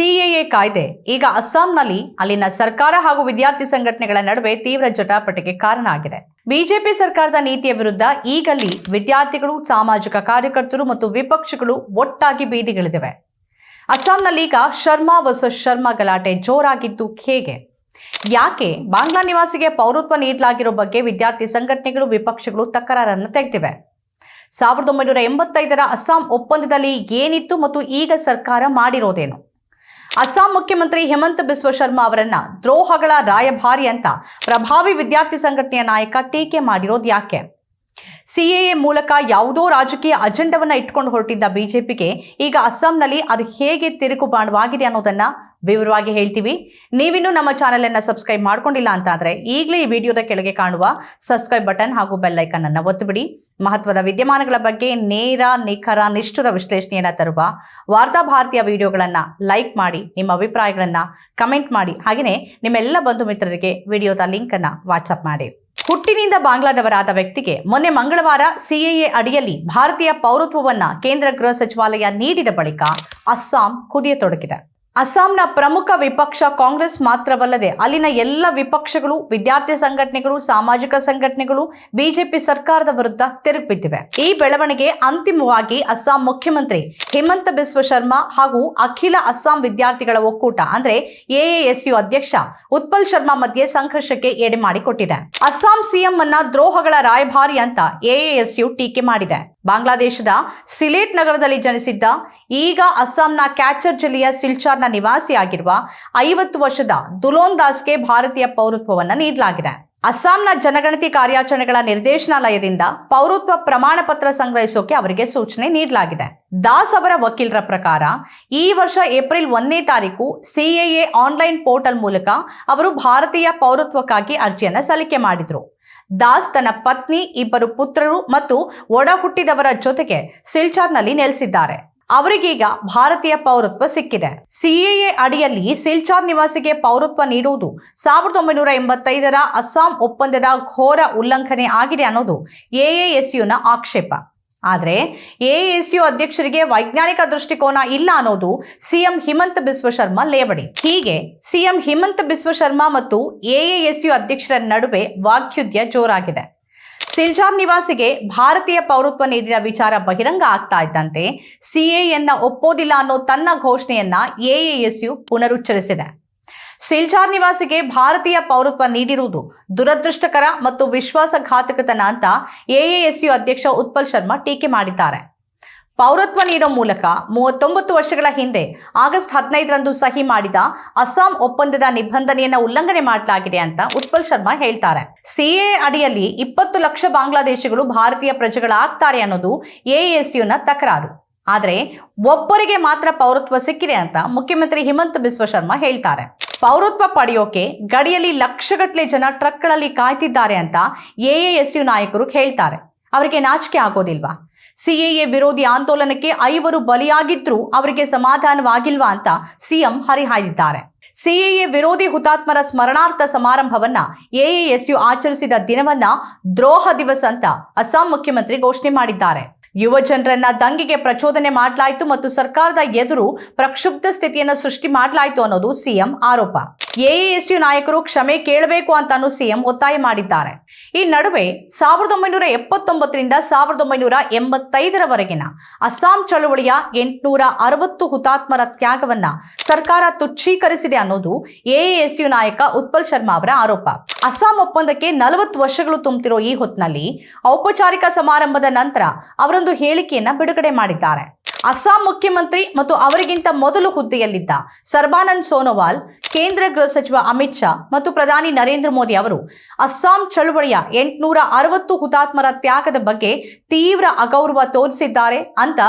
CAA ಕಾಯ್ದೆ ಈಗ ಅಸ್ಸಾಂನಲ್ಲಿ ಅಲ್ಲಿನ ಸರ್ಕಾರ ಹಾಗೂ ವಿದ್ಯಾರ್ಥಿ ಸಂಘಟನೆಗಳ ನಡುವೆ ತೀವ್ರ ಜಟಾಪಟಿಗೆ ಕಾರಣ ಆಗಿದೆ. ಬಿಜೆಪಿ ಸರ್ಕಾರದ ನೀತಿಯ ವಿರುದ್ಧ ಈಗಲ್ಲಿ ವಿದ್ಯಾರ್ಥಿಗಳು, ಸಾಮಾಜಿಕ ಕಾರ್ಯಕರ್ತರು ಮತ್ತು ವಿಪಕ್ಷಗಳು ಒಟ್ಟಾಗಿ ಬೀದಿಗಿಳಿದಿವೆ. ಅಸ್ಸಾಂನಲ್ಲೀಗ ಶರ್ಮಾ ವಸ ಶರ್ಮಾ ಗಲಾಟೆ ಜೋರಾಗಿದ್ದು ಹೇಗೆ? ಯಾಕೆ ಬಾಂಗ್ಲಾ ನಿವಾಸಿಗೆ ಪೌರತ್ವ ನೀಡಲಾಗಿರೋ ಬಗ್ಗೆ ವಿದ್ಯಾರ್ಥಿ ಸಂಘಟನೆಗಳು, ವಿಪಕ್ಷಗಳು ತಕರಾರನ್ನು ತೆಗೆದಿವೆ? ಸಾವಿರದ ಒಂಬೈನೂರ ಎಂಬತ್ತೈದರ ಅಸ್ಸಾಂ ಒಪ್ಪಂದದಲ್ಲಿ ಏನಿತ್ತು ಮತ್ತು ಈಗ ಸರ್ಕಾರ ಮಾಡಿರೋದೇನು? ಅಸ್ಸಾಂ ಮುಖ್ಯಮಂತ್ರಿ ಹೇಮಂತ್ ಬಿಸ್ವ ಶರ್ಮಾ ಅವರನ್ನ ದ್ರೋಹಗಳ ರಾಯಭಾರಿ ಅಂತ ಪ್ರಭಾವಿ ವಿದ್ಯಾರ್ಥಿ ಸಂಘಟನೆಯ ನಾಯಕ ಟೀಕೆ ಮಾಡಿರೋದು ಯಾಕೆ? ಸಿಎಎ ಮೂಲಕ ಯಾವುದೋ ರಾಜಕೀಯ ಅಜೆಂಡವನ್ನ ಇಟ್ಕೊಂಡು ಹೊರಟಿದ್ದ ಬಿಜೆಪಿಗೆ ಈಗ ಅಸ್ಸಾಂನಲ್ಲಿ ಅದು ಹೇಗೆ ತಿರುಕು ಬಾಣವಾಗಿದೆ ಅನ್ನೋದನ್ನ ವಿವರವಾಗಿ ಹೇಳ್ತೀವಿ. ನೀವಿನ್ನೂ ನಮ್ಮ ಚಾನೆಲ್ ಅನ್ನ ಸಬ್ಸ್ಕ್ರೈಬ್ ಮಾಡ್ಕೊಂಡಿಲ್ಲ ಅಂತ ಆದ್ರೆ ಈಗಲೇ ಈ ವಿಡಿಯೋದ ಕೆಳಗೆ ಕಾಣುವ ಸಬ್ಸ್ಕ್ರೈಬ್ ಬಟನ್ ಹಾಗೂ ಬೆಲ್ ಐಕನ್ ಅನ್ನ ಒತ್ತಿಬಿಡಿ. ಮಹತ್ವದ ವಿದ್ಯಮಾನಗಳ ಬಗ್ಗೆ ನೇರ, ನಿಖರ, ನಿಷ್ಠುರ ವಿಶ್ಲೇಷಣೆಯನ್ನ ತರುವ ವಾರ್ತಾ ಭಾರತೀಯ ವಿಡಿಯೋಗಳನ್ನ ಲೈಕ್ ಮಾಡಿ, ನಿಮ್ಮ ಅಭಿಪ್ರಾಯಗಳನ್ನ ಕಮೆಂಟ್ ಮಾಡಿ. ಹಾಗೆಯೇ ನಿಮ್ಮೆಲ್ಲ ಬಂಧು ಮಿತ್ರರಿಗೆ ವಿಡಿಯೋದ ಲಿಂಕ್ ಅನ್ನ ವಾಟ್ಸಪ್ ಮಾಡಿ. ಹುಟ್ಟಿನಿಂದ ಬಾಂಗ್ಲಾದವರಾದ ವ್ಯಕ್ತಿಗೆ ಮೊನ್ನೆ ಮಂಗಳವಾರ ಸಿಎಎ ಅಡಿಯಲ್ಲಿ ಭಾರತೀಯ ಪೌರತ್ವವನ್ನ ಕೇಂದ್ರ ಗೃಹ ಸಚಿವಾಲಯ ನೀಡಿದ ಬಳಿಕ ಅಸ್ಸಾಂ ಕುದಿಯತೊಡಗಿದೆ. ಅಸ್ಸಾಂನ ಪ್ರಮುಖ ವಿಪಕ್ಷ ಕಾಂಗ್ರೆಸ್ ಮಾತ್ರವಲ್ಲದೆ ಅಲ್ಲಿನ ಎಲ್ಲ ವಿಪಕ್ಷಗಳು, ವಿದ್ಯಾರ್ಥಿ ಸಂಘಟನೆಗಳು, ಸಾಮಾಜಿಕ ಸಂಘಟನೆಗಳು, ಬಿಜೆಪಿ ಸರ್ಕಾರದ ವಿರುದ್ಧ ತೆರಪಿಟ್ಟಿವೆ. ಈ ಬೆಳವಣಿಗೆ ಅಂತಿಮವಾಗಿ ಅಸ್ಸಾಂ ಮುಖ್ಯಮಂತ್ರಿ ಹಿಮಂತ ಬಿಸ್ವ ಶರ್ಮಾ ಹಾಗೂ ಅಖಿಲ ಅಸ್ಸಾಂ ವಿದ್ಯಾರ್ಥಿಗಳ ಒಕ್ಕೂಟ, ಅಂದ್ರೆ ಎಎಎಸ್ಯು ಅಧ್ಯಕ್ಷ ಉತ್ಪಲ್ ಶರ್ಮಾ ಮಧ್ಯೆ ಸಂಘರ್ಷಕ್ಕೆ ಎಡೆ ಮಾಡಿಕೊಟ್ಟಿದೆ ಅಸ್ಸಾಂ ಸಿಎಂ ಅನ್ನ ದ್ರೋಹಗಳ ರಾಯಭಾರಿ ಅಂತ ಎಎಎಸ್ಯು ಟೀಕೆ ಮಾಡಿದೆ. ಬಾಂಗ್ಲಾದೇಶದ ಸಿಲೇಟ್ ನಗರದಲ್ಲಿ ಜನಿಸಿದ್ದ ಈಗ ಅಸ್ಸಾಂನ ಕ್ಯಾಚರ್ ಜಿಲ್ಲೆಯ ಸಿಲ್ಚಾರ್ನ ನಿವಾಸಿಯಾಗಿರುವ ಐವತ್ತು ವರ್ಷದ ದುಲೋನ್ ದಾಸ್ಗೆ ಭಾರತೀಯ ಪೌರತ್ವವನ್ನು ನೀಡಲಾಗಿದೆ. ಅಸ್ಸಾಂನ ಜನಗಣತಿ ಕಾರ್ಯಾಚರಣೆಗಳ ನಿರ್ದೇಶನಾಲಯದಿಂದ ಪೌರತ್ವ ಪ್ರಮಾಣ ಪತ್ರ ಸಂಗ್ರಹಿಸೋಕೆ ಅವರಿಗೆ ಸೂಚನೆ ನೀಡಲಾಗಿದೆ. ದಾಸ್ ಅವರ ವಕೀಲರ ಪ್ರಕಾರ, ಈ ವರ್ಷ ಏಪ್ರಿಲ್ ಒಂದನೇ ತಾರೀಕು ಸಿಎಎ ಆನ್ಲೈನ್ ಪೋರ್ಟಲ್ ಮೂಲಕ ಅವರು ಭಾರತೀಯ ಪೌರತ್ವಕ್ಕಾಗಿ ಅರ್ಜಿಯನ್ನು ಸಲ್ಲಿಕೆ ಮಾಡಿದ್ರು. ದಾಸ್ ತನ್ನ ಪತ್ನಿ, ಇಬ್ಬರು ಪುತ್ರರು ಮತ್ತು ಒಡ ಹುಟ್ಟಿದವರ ಜೊತೆಗೆ ಸಿಲ್ಚಾರ್ನಲ್ಲಿ ನೆಲೆಸಿದ್ದಾರೆ. ಅವರಿಗೀಗ ಭಾರತೀಯ ಪೌರತ್ವ ಸಿಕ್ಕಿದೆ. ಸಿಎಎ ಅಡಿಯಲ್ಲಿ ಸಿಲ್ಚಾರ್ ನಿವಾಸಿಗೆ ಪೌರತ್ವ ನೀಡುವುದು ಸಾವಿರದ ಒಂಬೈನೂರ ಎಂಬತ್ತೈದರ ಅಸ್ಸಾಂ ಒಪ್ಪಂದದ ಘೋರ ಉಲ್ಲಂಘನೆ ಆಗಿದೆ ಅನ್ನೋದು ಎಎಎಸ್ಯುನ ಆಕ್ಷೇಪ. ಆದರೆ ಎಎಸ್ಯು ಅಧ್ಯಕ್ಷರಿಗೆ ವೈಜ್ಞಾನಿಕ ದೃಷ್ಟಿಕೋನ ಇಲ್ಲ ಅನ್ನೋದು ಸಿಎಂ ಹಿಮಂತ ಬಿಸ್ವ ಶರ್ಮಾ ಲೇವಡಿ. ಹೀಗೆ ಸಿಎಂ ಹಿಮಂತ ಬಿಸ್ವ ಶರ್ಮಾ ಮತ್ತು ಎಎಎಸ್ಯು ಅಧ್ಯಕ್ಷರ ನಡುವೆ ವಾಕ್ಯುದ್ಯ ಜೋರಾಗಿದೆ. ಸಿಲ್ಜಾರ್ ನಿವಾಸಿಗೆ ಭಾರತೀಯ ಪೌರತ್ವ ನೀಡಿದ ವಿಚಾರ ಬಹಿರಂಗ ಆಗ್ತಾ ಇದ್ದಂತೆ ಸಿಎಎನ್ನ ಒಪ್ಪೋದಿಲ್ಲ ಅನ್ನೋ ತನ್ನ ಘೋಷಣೆಯನ್ನ ಎಎಎಸ್ಯು ಪುನರುಚ್ಚರಿಸಿದೆ. ಸಿಲ್ಚಾರ್ ನಿವಾಸಿಗೆ ಭಾರತೀಯ ಪೌರತ್ವ ನೀಡಿರುವುದು ದುರದೃಷ್ಟಕರ ಮತ್ತು ವಿಶ್ವಾಸಘಾತಕತನ ಅಂತ ಎಎಎಸ್ಯು ಅಧ್ಯಕ್ಷ ಉತ್ಪಲ್ ಶರ್ಮಾ ಟೀಕೆ ಮಾಡಿದ್ದಾರೆ. ಪೌರತ್ವ ನೀಡೋ ಮೂಲಕ ಮೂವತ್ತೊಂಬತ್ತು ವರ್ಷಗಳ ಹಿಂದೆ ಆಗಸ್ಟ್ ಹದಿನೈದರಂದು ಸಹಿ ಮಾಡಿದ ಅಸ್ಸಾಂ ಒಪ್ಪಂದದ ನಿಬಂಧನೆಯನ್ನು ಉಲ್ಲಂಘನೆ ಮಾಡಲಾಗಿದೆ ಅಂತ ಉತ್ಪಲ್ ಶರ್ಮಾ ಹೇಳ್ತಾರೆ. ಸಿಎ ಅಡಿಯಲ್ಲಿ ಇಪ್ಪತ್ತು ಲಕ್ಷ ಬಾಂಗ್ಲಾದೇಶಿಗಳು ಭಾರತೀಯ ಪ್ರಜೆಗಳಾಗ್ತಾರೆ ಅನ್ನೋದು ಎಎಸ್ಯುನ ತಕರಾರು. ಆದರೆ ಒಬ್ಬರಿಗೆ ಮಾತ್ರ ಪೌರತ್ವ ಸಿಕ್ಕಿದೆ ಅಂತ ಮುಖ್ಯಮಂತ್ರಿ ಹಿಮಂತ್ ಬಿಸ್ವ ಶರ್ಮಾ ಹೇಳ್ತಾರೆ. ಪೌರತ್ವ ಪಡೆಯೋಕೆ ಗಡಿಯಲ್ಲಿ ಲಕ್ಷಗಟ್ಟಲೆ ಜನ ಟ್ರಕ್ಗಳಲ್ಲಿ ಕಾಯ್ತಿದ್ದಾರೆ ಅಂತ ಎಎಎಸ್ಯು ನಾಯಕರು ಹೇಳ್ತಾರೆ. ಅವರಿಗೆ ನಾಚಿಕೆ ಆಗೋದಿಲ್ವಾ? ಸಿಎಎ ವಿರೋಧಿ ಆಂದೋಲನಕ್ಕೆ ಐವರು ಬಲಿಯಾಗಿದ್ರೂ ಅವರಿಗೆ ಸಮಾಧಾನವಾಗಿಲ್ವಾ ಅಂತ ಸಿಎಂ ಹರಿಹಾಯ್ದಿದ್ದಾರೆ. ಸಿಎಎ ವಿರೋಧಿ ಹುತಾತ್ಮರ ಸ್ಮರಣಾರ್ಥ ಸಮಾರಂಭವನ್ನ ಎಎಎಸ್ಯು ಆಚರಿಸಿದ ದಿನವನ್ನ ದ್ರೋಹ ದಿವಸ ಅಂತ ಅಸ್ಸಾಂ ಮುಖ್ಯಮಂತ್ರಿ ಘೋಷಣೆ ಮಾಡಿದ್ದಾರೆ. ಯುವ ಜನರನ್ನ ದಂಗೆಗೆ ಪ್ರಚೋದನೆ ಮಾಡಲಾಯಿತು ಮತ್ತು ಸರ್ಕಾರದ ಎದುರು ಪ್ರಕ್ಷುಬ್ಧ ಸ್ಥಿತಿಯನ್ನು ಸೃಷ್ಟಿ ಮಾಡಲಾಯಿತು ಅನ್ನೋದು ಸಿಎಂ ಆರೋಪ. ಎಎಎಸ್ಯು ನಾಯಕರು ಕ್ಷಮೆ ಕೇಳಬೇಕು ಅಂತಾನು ಸಿಎಂ ಒತ್ತಾಯ ಮಾಡಿದ್ದಾರೆ. ಈ ನಡುವೆ ಸಾವಿರದ ಒಂಬೈನೂರ ಎಪ್ಪತ್ತೊಂಬತ್ತರಿಂದ ಸಾವಿರದ ಒಂಬೈನೂರ ಎಂಬತ್ತೈದರವರೆಗಿನ ಅಸ್ಸಾಂ ಚಳುವಳಿಯ ಎಂಟುನೂರ ಅರವತ್ತು ಹುತಾತ್ಮರ ತ್ಯಾಗವನ್ನ ಸರ್ಕಾರ ತುಚ್ಛೀಕರಿಸಿದೆ ಅನ್ನೋದು ಎಎಎಸ್ಯು ನಾಯಕ ಉತ್ಪಲ್ ಶರ್ಮಾ ಅವರ ಆರೋಪ. ಅಸ್ಸಾಂ ಒಪ್ಪಂದಕ್ಕೆ ನಲವತ್ತು ವರ್ಷಗಳು ತುಂಬುತ್ತಿರೋ ಈ ಹೊತ್ತಿನಲ್ಲಿ ಔಪಚಾರಿಕ ಸಮಾರಂಭದ ನಂತರ ಅವರೊಂದು ಹೇಳಿಕೆಯನ್ನ ಬಿಡುಗಡೆ ಮಾಡಿದ್ದಾರೆ. ಅಸ್ಸಾಂ ಮುಖ್ಯಮಂತ್ರಿ ಮತ್ತು ಅವರಿಗಿಂತ ಮೊದಲು ಹುದ್ದೆಯಲ್ಲಿದ್ದ ಸರ್ಬಾನಂದ್ ಸೋನೋವಾಲ್, ಕೇಂದ್ರ ಗೃಹ ಸಚಿವ ಅಮಿತ್ ಶಾ ಮತ್ತು ಪ್ರಧಾನಿ ನರೇಂದ್ರ ಮೋದಿ ಅವರು ಅಸ್ಸಾಂ ಚಳುವಳಿಯ ಎಂಟುನೂರ ಅರವತ್ತು ಹುತಾತ್ಮರ ತ್ಯಾಗದ ಬಗ್ಗೆ ತೀವ್ರ ಅಗೌರವ ತೋರಿಸಿದ್ದಾರೆ ಅಂತ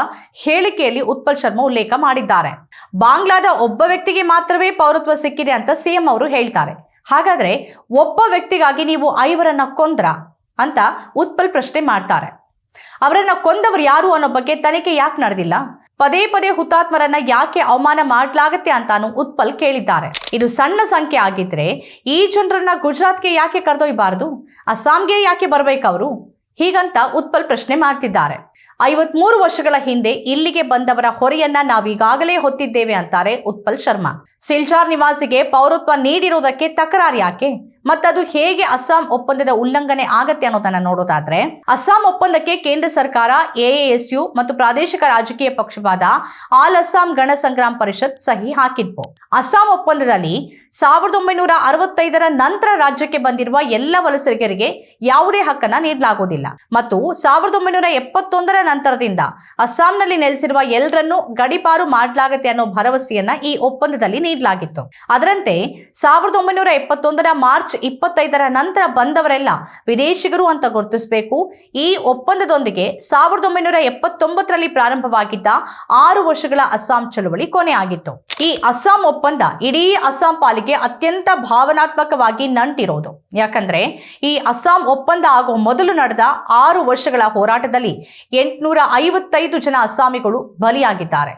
ಹೇಳಿಕೆಯಲ್ಲಿ ಉತ್ಪಲ್ ಶರ್ಮಾ ಉಲ್ಲೇಖ ಮಾಡಿದ್ದಾರೆ. ಬಾಂಗ್ಲಾದ ಒಬ್ಬ ವ್ಯಕ್ತಿಗೆ ಮಾತ್ರವೇ ಪೌರತ್ವ ಸಿಕ್ಕಿದೆ ಅಂತ ಸಿಎಂ ಅವರು ಹೇಳ್ತಾರೆ. ಹಾಗಾದ್ರೆ ಒಬ್ಬ ವ್ಯಕ್ತಿಗಾಗಿ ನೀವು ಐವರನ್ನ ಕೊಂದ್ರ ಅಂತ ಉತ್ಪಲ್ ಪ್ರಶ್ನೆ ಮಾಡ್ತಾರೆ. ಅವರನ್ನ ಕೊಂದವರು ಯಾರು ಅನ್ನೋ ಬಗ್ಗೆ ತನಿಖೆ ಯಾಕೆ ನಡೆದಿಲ್ಲ? ಪದೇ ಪದೇ ಹುತಾತ್ಮರನ್ನ ಯಾಕೆ ಅವಮಾನ ಮಾಡಲಾಗತ್ತೆ ಅಂತಾನು ಉತ್ಪಲ್ ಕೇಳಿದ್ದಾರೆ. ಇದು ಸಣ್ಣ ಸಂಖ್ಯೆ ಆಗಿದ್ರೆ ಈ ಜನರನ್ನ ಗುಜರಾತ್ಗೆ ಯಾಕೆ ಕರೆದೊಯ್ಬಾರದು? ಅಸ್ಸಾಂಗೆ ಯಾಕೆ ಬರಬೇಕವರು ಹೀಗಂತ ಉತ್ಪಲ್ ಪ್ರಶ್ನೆ ಮಾಡ್ತಿದ್ದಾರೆ. ಐವತ್ಮೂರು ವರ್ಷಗಳ ಹಿಂದೆ ಇಲ್ಲಿಗೆ ಬಂದವರ ಹೊರೆಯನ್ನ ನಾವೀಗಾಗಲೇ ಹೊತ್ತಿದ್ದೇವೆ ಅಂತಾರೆ ಉತ್ಪಲ್ ಶರ್ಮಾ. ಸಿಲ್ಚಾರ್ ನಿವಾಸಿಗೆ ಪೌರತ್ವ ನೀಡಿರುವುದಕ್ಕೆ ತಕರಾರು ಯಾಕೆ? ಮತ್ತದು ಹೇಗೆ ಅಸ್ಸಾಂ ಒಪ್ಪಂದದ ಉಲ್ಲಂಘನೆ ಆಗತ್ತೆ ಅನ್ನೋದನ್ನ ನೋಡೋದಾದ್ರೆ, ಅಸ್ಸಾಂ ಒಪ್ಪಂದಕ್ಕೆ ಕೇಂದ್ರ ಸರ್ಕಾರ ಎಎಎಸ್ಯು ಮತ್ತು ಪ್ರಾದೇಶಿಕ ರಾಜಕೀಯ ಪಕ್ಷವಾದ ಆಲ್ ಅಸ್ಸಾಂ ಗಣ ಸಂಗ್ರಾಮ್ ಪರಿಷತ್ ಸಹಿ ಹಾಕಿದ್ವು. ಅಸ್ಸಾಂ ಒಪ್ಪಂದದಲ್ಲಿ ಸಾವಿರದ ಒಂಬೈನೂರ ಅರವತ್ತೈದರ ನಂತರ ರಾಜ್ಯಕ್ಕೆ ಬಂದಿರುವ ಎಲ್ಲ ವಲಸಿಗರಿಗೆ ಯಾವುದೇ ಹಕ್ಕನ್ನ ನೀಡಲಾಗುವುದಿಲ್ಲ. ಮತ್ತು ಸಾವಿರದ ಒಂಬೈನೂರ ಎಪ್ಪತ್ತೊಂದರ ನಂತರದಿಂದ ಅಸ್ಸಾಂನಲ್ಲಿ ನೆಲೆಸಿರುವ ಎಲ್ಲರನ್ನೂ ಗಡಿಪಾರು ಮಾಡಲಾಗತ್ತೆ ಅನ್ನೋ ಭರವಸೆಯನ್ನ ಈ ಒಪ್ಪಂದದಲ್ಲಿ ನೀಡಲಾಗಿತ್ತು. ಅದರಂತೆ ಸಾವಿರದ ಒಂಬೈನೂರ ಎಪ್ಪತ್ತೊಂದರ ಮಾರ್ಚ್ ಇಪ್ಪತ್ತೈದರ ನಂತರ ಬಂದವರೆಲ್ಲ ವಿದೇಶಿಗರು ಅಂತ ಗುರುತಿಸಬೇಕು. ಈ ಒಪ್ಪಂದದೊಂದಿಗೆ ಸಾವಿರದ ಒಂಬೈನೂರ ಎಪ್ಪತ್ತೊಂಬತ್ತರಲ್ಲಿ ಪ್ರಾರಂಭವಾಗಿದ್ದ ಆರು ವರ್ಷಗಳ ಅಸ್ಸಾಂ ಚಳುವಳಿ ಕೊನೆಯಾಗಿತ್ತು ಈ ಅಸ್ಸಾಂ ಒಪ್ಪಂದ ಇಡೀ ಅಸ್ಸಾಂ ಪಾಲಿಗೆ ಅತ್ಯಂತ ಭಾವನಾತ್ಮಕವಾಗಿ ನಂಟಿರೋದು. ಯಾಕಂದ್ರೆ ಈ ಅಸ್ಸಾಂ ಒಪ್ಪಂದ ಆಗುವ ಮೊದಲು ನಡೆದ ಆರು ವರ್ಷಗಳ ಹೋರಾಟದಲ್ಲಿ ಎಂಟುನೂರ ಐವತ್ತೈದು ಜನ ಅಸ್ಸಾಮಿಗಳು ಬಲಿಯಾಗಿದ್ದಾರೆ.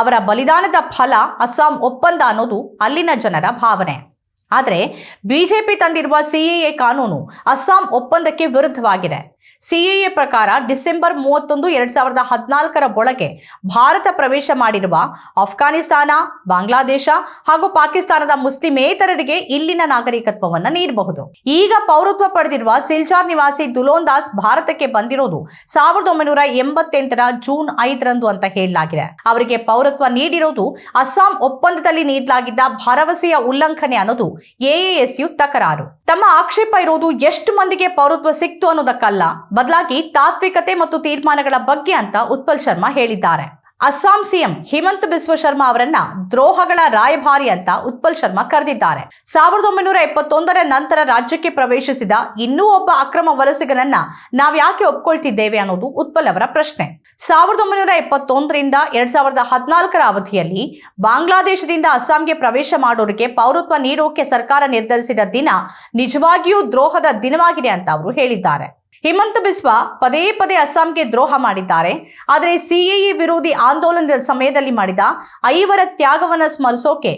ಅವರ ಬಲಿದಾನದ ಫಲ ಅಸ್ಸಾಂ ಒಪ್ಪಂದ ಅನ್ನೋದು ಅಲ್ಲಿನ ಜನರ ಭಾವನೆ. ಆದರೆ ಬಿಜೆಪಿ ತಂದಿರುವ ಸಿಎಎ ಕಾನೂನು ಅಸ್ಸಾಂ ಒಪ್ಪಂದಕ್ಕೆ ವಿರುದ್ಧವಾಗಿದೆ. ಸಿಎಎ ಪ್ರಕಾರ ಡಿಸೆಂಬರ್ ಮೂವತ್ತೊಂದು ಎರಡ್ ಸಾವಿರದ ಹದಿನಾಲ್ಕರ ಒಳಗೆ ಭಾರತ ಪ್ರವೇಶ ಮಾಡಿರುವ ಅಫ್ಘಾನಿಸ್ತಾನ ಬಾಂಗ್ಲಾದೇಶ ಹಾಗೂ ಪಾಕಿಸ್ತಾನದ ಮುಸ್ಲಿಮೇತರರಿಗೆ ಇಲ್ಲಿನ ನಾಗರಿಕತ್ವವನ್ನು ನೀಡಬಹುದು. ಈಗ ಪೌರತ್ವ ಪಡೆದಿರುವ ಸಿಲ್ಚಾರ್ ನಿವಾಸಿ ದುಲೋನ್ ದಾಸ್ ಭಾರತಕ್ಕೆ ಬಂದಿರೋದು ಸಾವಿರದ ಒಂಬೈನೂರ ಎಂಬತ್ತೆಂಟರ ಜೂನ್ ಐದರಂದು ಅಂತ ಹೇಳಲಾಗಿದೆ. ಅವರಿಗೆ ಪೌರತ್ವ ನೀಡಿರೋದು ಅಸ್ಸಾಂ ಒಪ್ಪಂದದಲ್ಲಿ ನೀಡಲಾಗಿದ್ದ ಭರವಸೆಯ ಉಲ್ಲಂಘನೆ ಅನ್ನೋದು ಎಎಎಸ್ಯು ತಕರಾರು. ತಮ್ಮ ಆಕ್ಷೇಪ ಇರುವುದು ಎಷ್ಟು ಮಂದಿಗೆ ಪೌರತ್ವ ಸಿಕ್ತು ಅನ್ನೋದಕ್ಕಲ್ಲ. ಬದಲಾಗಿ ತಾತ್ವಿಕತೆ ಮತ್ತು ತೀರ್ಮಾನಗಳ ಬಗ್ಗೆ ಅಂತ ಉತ್ಪಲ್ ಶರ್ಮಾ ಹೇಳಿದ್ದಾರೆ. ಅಸ್ಸಾಂ ಸಿಎಂ ಹಿಮಂತ್ ಬಿಸ್ವ ಶರ್ಮಾ ಅವರನ್ನ ದ್ರೋಹಗಳ ರಾಯಭಾರಿ ಅಂತ ಉತ್ಪಲ್ ಶರ್ಮಾ ಕರೆದಿದ್ದಾರೆ. ಸಾವಿರದ ಒಂಬೈನೂರ ಎಪ್ಪತ್ತೊಂದರ ನಂತರ ರಾಜ್ಯಕ್ಕೆ ಪ್ರವೇಶಿಸಿದ ಇನ್ನೂ ಒಬ್ಬ ಅಕ್ರಮ ವಲಸಿಗನನ್ನ ನಾವ್ ಯಾಕೆ ಒಪ್ಕೊಳ್ತಿದ್ದೇವೆ ಅನ್ನೋದು ಉತ್ಪಲ್ ಅವರ ಪ್ರಶ್ನೆ. ಸಾವಿರದ ಒಂಬೈನೂರ ಎಪ್ಪತ್ತೊಂದರಿಂದ ಎರಡ್ ಸಾವಿರದ ಹದಿನಾಲ್ಕರ ಅವಧಿಯಲ್ಲಿ ಬಾಂಗ್ಲಾದೇಶದಿಂದ ಅಸ್ಸಾಂಗೆ ಪ್ರವೇಶ ಮಾಡೋರಿಗೆ ಪೌರತ್ವ ನೀಡೋಕೆ ಸರ್ಕಾರ ನಿರ್ಧರಿಸಿದ ದಿನ ನಿಜವಾಗಿಯೂ ದ್ರೋಹದ ದಿನವಾಗಿದೆ ಅಂತ ಅವರು ಹೇಳಿದ್ದಾರೆ. ಹಿಮಂತ ಬಿಸ್ವಾ ಪದೇ ಪದೇ ಅಸ್ಸಾಂಗೆ ದ್ರೋಹ ಮಾಡಿದ್ದಾರೆ. ಆದರೆ ಸಿಎಇ ವಿರೋಧಿ ಆಂದೋಲನದ ಸಮಯದಲ್ಲಿ ಮಾಡಿದ ಐವರ ತ್ಯಾಗವನ್ನು ಸ್ಮರಿಸೋಕೆ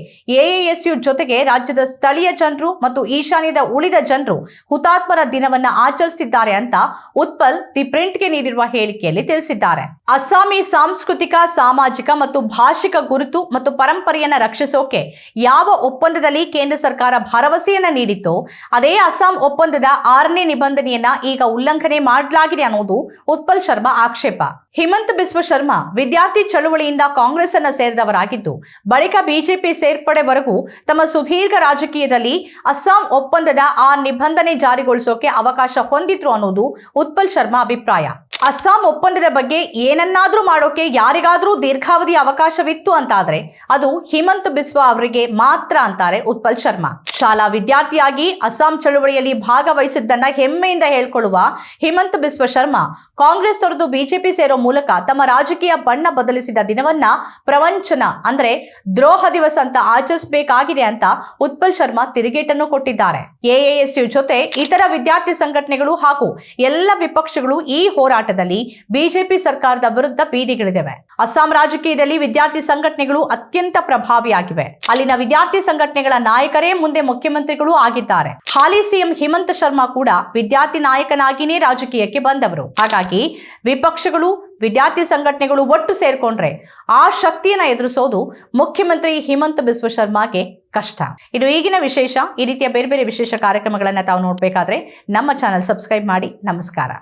ಎಎಎಸ್ಯು ಜೊತೆಗೆ ರಾಜ್ಯದ ಸ್ಥಳೀಯ ಜನರು ಮತ್ತು ಈಶಾನ್ಯದ ಉಳಿದ ಜನರು ಹುತಾತ್ಮರ ದಿನವನ್ನ ಆಚರಿಸುತ್ತಿದ್ದಾರೆ ಅಂತ ಉತ್ಪಲ್ ದಿ ಪ್ರಿಂಟ್ಗೆ ನೀಡಿರುವ ಹೇಳಿಕೆಯಲ್ಲಿ ತಿಳಿಸಿದ್ದಾರೆ. ಅಸ್ಸಾಮಿ ಸಾಂಸ್ಕೃತಿಕ, ಸಾಮಾಜಿಕ ಮತ್ತು ಭಾಷಿಕ ಗುರುತು ಮತ್ತು ಪರಂಪರೆಯನ್ನ ರಕ್ಷಿಸೋಕೆ ಯಾವ ಒಪ್ಪಂದದಲ್ಲಿ ಕೇಂದ್ರ ಸರ್ಕಾರ ಭರವಸೆಯನ್ನ ನೀಡಿತ್ತೋ, ಅದೇ ಅಸ್ಸಾಂ ಒಪ್ಪಂದದ ಆರನೇ ನಿಬಂಧನೆಯನ್ನ ಈಗ ಉಲ್ಲಂಘನೆ ಮಾಡಲಾಗಿದೆ ಅನ್ನೋದು ಉತ್ಪಲ್ ಶರ್ಮಾ ಆಕ್ಷೇಪ. ಹಿಮಂತ್ ಬಿಸ್ವ ಶರ್ಮಾ ವಿದ್ಯಾರ್ಥಿ ಚಳುವಳಿಯಿಂದ ಕಾಂಗ್ರೆಸ್ ಅನ್ನ ಸೇರಿದವರಾಗಿದ್ದು, ಬಳಿಕ ಬಿಜೆಪಿ ಸೇರ್ಪಡೆವರೆಗೂ ತಮ್ಮ ಸುದೀರ್ಘ ರಾಜಕೀಯದಲ್ಲಿ ಅಸ್ಸಾಂ ಒಪ್ಪಂದದ ಆ ನಿಬಂಧನೆ ಜಾರಿಗೊಳಿಸೋಕೆ ಅವಕಾಶ ಹೊಂದಿದ್ರು ಅನ್ನೋದು ಉತ್ಪಲ್ ಶರ್ಮಾ ಅಭಿಪ್ರಾಯ. ಅಸ್ಸಾಂ ಒಪ್ಪಂದದ ಬಗ್ಗೆ ಏನನ್ನಾದ್ರೂ ಮಾಡೋಕೆ ಯಾರಿಗಾದ್ರೂ ದೀರ್ಘಾವಧಿ ಅವಕಾಶವಿತ್ತು ಅಂತಾದ್ರೆ ಅದು ಹಿಮಂತ್ ಬಿಸ್ವಾ ಅವರಿಗೆ ಮಾತ್ರ ಅಂತಾರೆ ಉತ್ಪಲ್ ಶರ್ಮಾ. ಶಾಲಾ ವಿದ್ಯಾರ್ಥಿಯಾಗಿ ಅಸ್ಸಾಂ ಚಳುವಳಿಯಲ್ಲಿ ಭಾಗವಹಿಸಿದ್ದನ್ನ ಹೆಮ್ಮೆಯಿಂದ ಹೇಳ್ಕೊಳ್ಳುವ ಹಿಮಂತ್ ಬಿಸ್ವ ಶರ್ಮಾ ಕಾಂಗ್ರೆಸ್ ತೊರೆದು ಬಿಜೆಪಿ ಸೇರೋ ಮೂಲಕ ತಮ್ಮ ರಾಜಕೀಯ ಬಣ್ಣ ಬದಲಿಸಿದ ದಿನವನ್ನ ಪ್ರವಂಚನ ಅಂದ್ರೆ ದ್ರೋಹ ದಿವಸ ಅಂತ ಆಚರಿಸಬೇಕಾಗಿದೆ ಅಂತ ಉತ್ಪಲ್ ಶರ್ಮಾ ತಿರುಗೇಟನ್ನು ಕೊಟ್ಟಿದ್ದಾರೆ. ಎಎಎಸ್ಯು ಜೊತೆ ಇತರ ವಿದ್ಯಾರ್ಥಿ ಸಂಘಟನೆಗಳು ಹಾಗೂ ಎಲ್ಲ ವಿಪಕ್ಷಗಳು ಈ ಹೋರಾಟದಲ್ಲಿ ಬಿಜೆಪಿ ಸರ್ಕಾರದ ವಿರುದ್ಧ ಬೀದಿಗಿಳಿದಿವೆ. ಅಸ್ಸಾಂ ರಾಜಕೀಯದಲ್ಲಿ ವಿದ್ಯಾರ್ಥಿ ಸಂಘಟನೆಗಳು ಅತ್ಯಂತ ಪ್ರಭಾವಿಯಾಗಿವೆ. ಅಲ್ಲಿನ ವಿದ್ಯಾರ್ಥಿ ಸಂಘಟನೆಗಳ ನಾಯಕರೇ ಮುಂದೆ ಮುಖ್ಯಮಂತ್ರಿಗಳು ಆಗಿದ್ದಾರೆ. ಹಾಲಿ ಸಿಎಂ ಹಿಮಂತ ಶರ್ಮಾ ಕೂಡ ವಿದ್ಯಾರ್ಥಿ ನಾಯಕನಾಗಿನೇ ರಾಜಕೀಯಕ್ಕೆ ಬಂದವರು. ಹಾಗಾಗಿ ವಿಪಕ್ಷಗಳು, ವಿದ್ಯಾರ್ಥಿ ಸಂಘಟನೆಗಳು ಒಟ್ಟು ಸೇರ್ಕೊಂಡ್ರೆ ಆ ಶಕ್ತಿಯನ್ನ ಎದುರಿಸೋದು ಮುಖ್ಯಮಂತ್ರಿ ಹಿಮಂತ ಬಿಸ್ವ ಶರ್ಮಾಗೆ ಕಷ್ಟ. ಇದು ಈಗಿನ ವಿಶೇಷ, ಈ ರೀತಿಯ ಬೇರೆ ಬೇರೆ ವಿಶೇಷ ಕಾರ್ಯಕ್ರಮಗಳನ್ನ ತಾವು ನೋಡ್ಬೇಕಾದ್ರೆ ನಮ್ಮ ಚಾನಲ್ ಸಬ್ಸ್ಕ್ರೈಬ್ ಮಾಡಿ. ನಮಸ್ಕಾರ.